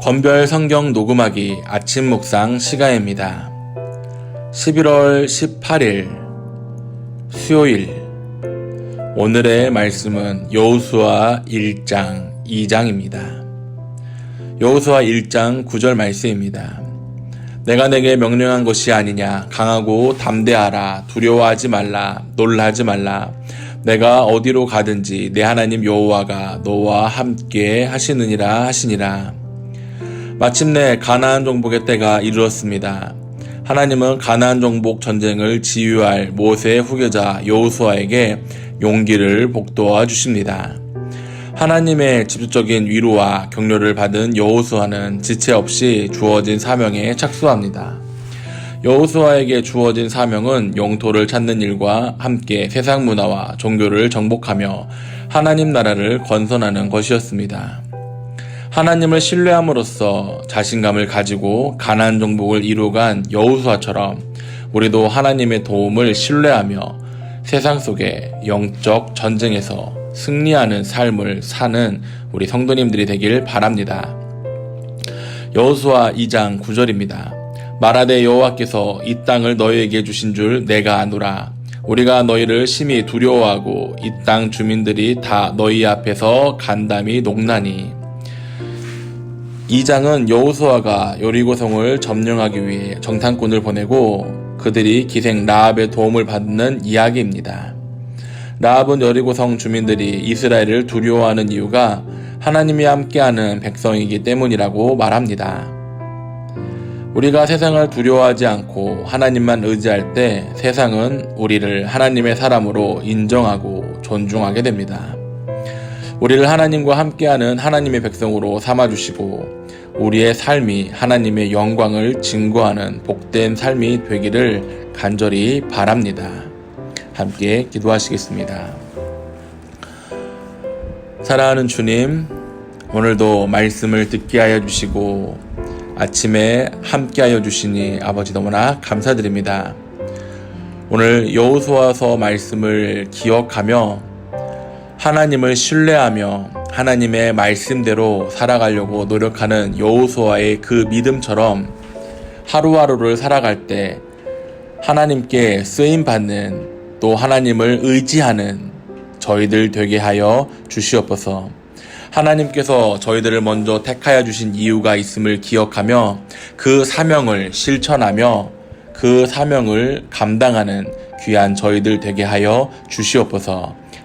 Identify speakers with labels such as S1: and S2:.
S1: 권별 성경 녹음하기 아침 묵상 시간입니다. 11월 18일 수요일 오늘의 말씀은 여호수아 1장 2장입니다. 여호수아 1장 9절 말씀입니다. 내가 내게 명령한 것이 아니냐 강하고 담대하라 두려워하지 말라 놀라지 말라 내가 어디로 가든지 내 하나님 여호와가 너와 함께 하시느니라 하시니라 마침내 가나안 정복의 때가 이르렀습니다. 하나님은 가나안 정복 전쟁을 지휘할 모세의 후계자 여호수아에게 용기를 복도와 주십니다. 하나님의 직접적인 위로와 격려를 받은 여호수아는 지체 없이 주어진 사명에 착수합니다. 여호수아에게 주어진 사명은 영토를 찾는 일과 함께 세상 문화와 종교를 정복하며 하나님 나라를 건설하는 것이었습니다. 하나님을 신뢰함으로써 자신감을 가지고 가난 정복을 이루간 여우수아처럼 우리도 하나님의 도움을 신뢰하며 세상 속의 영적 전쟁에서 승리하는 삶을 사는 우리 성도님들이 되길 바랍니다. 여호수아 2장 9절입니다. 말하되 여호와께서 이 땅을 너희에게 주신 줄 내가 아노라. 우리가 너희를 심히 두려워하고 이 땅 주민들이 다 너희 앞에서 간담이 녹나니 2장은 여호수아가 여리고성을 점령하기 위해 정탐꾼을 보내고 그들이 기생 라합의 도움을 받는 이야기입니다. 라합은 여리고성 주민들이 이스라엘을 두려워하는 이유가 하나님이 함께하는 백성이기 때문이라고 말합니다. 우리가 세상을 두려워하지 않고 하나님만 의지할 때 세상은 우리를 하나님의 사람으로 인정하고 존중하게 됩니다. 우리를 하나님과 함께하는 하나님의 백성으로 삼아주시고 우리의 삶이 하나님의 영광을 증거하는 복된 삶이 되기를 간절히 바랍니다. 함께 기도하시겠습니다. 사랑하는 주님, 오늘도 말씀을 듣게 하여 주시고 아침에 함께 하여 주시니 아버지 너무나 감사드립니다. 오늘 여호수아서 말씀을 기억하며 하나님을 신뢰하며 하나님의 말씀대로 살아가려고 노력하는 여호수아의 그 믿음처럼 하루하루를 살아갈 때 하나님께 쓰임 받는 또 하나님을 의지하는 저희들 되게 하여 주시옵소서. 하나님께서 저희들을 먼저 택하여 주신 이유가 있음을 기억하며 그 사명을 실천하며 그 사명을 감당하는 귀한 저희들 되게 하여 주시옵소서.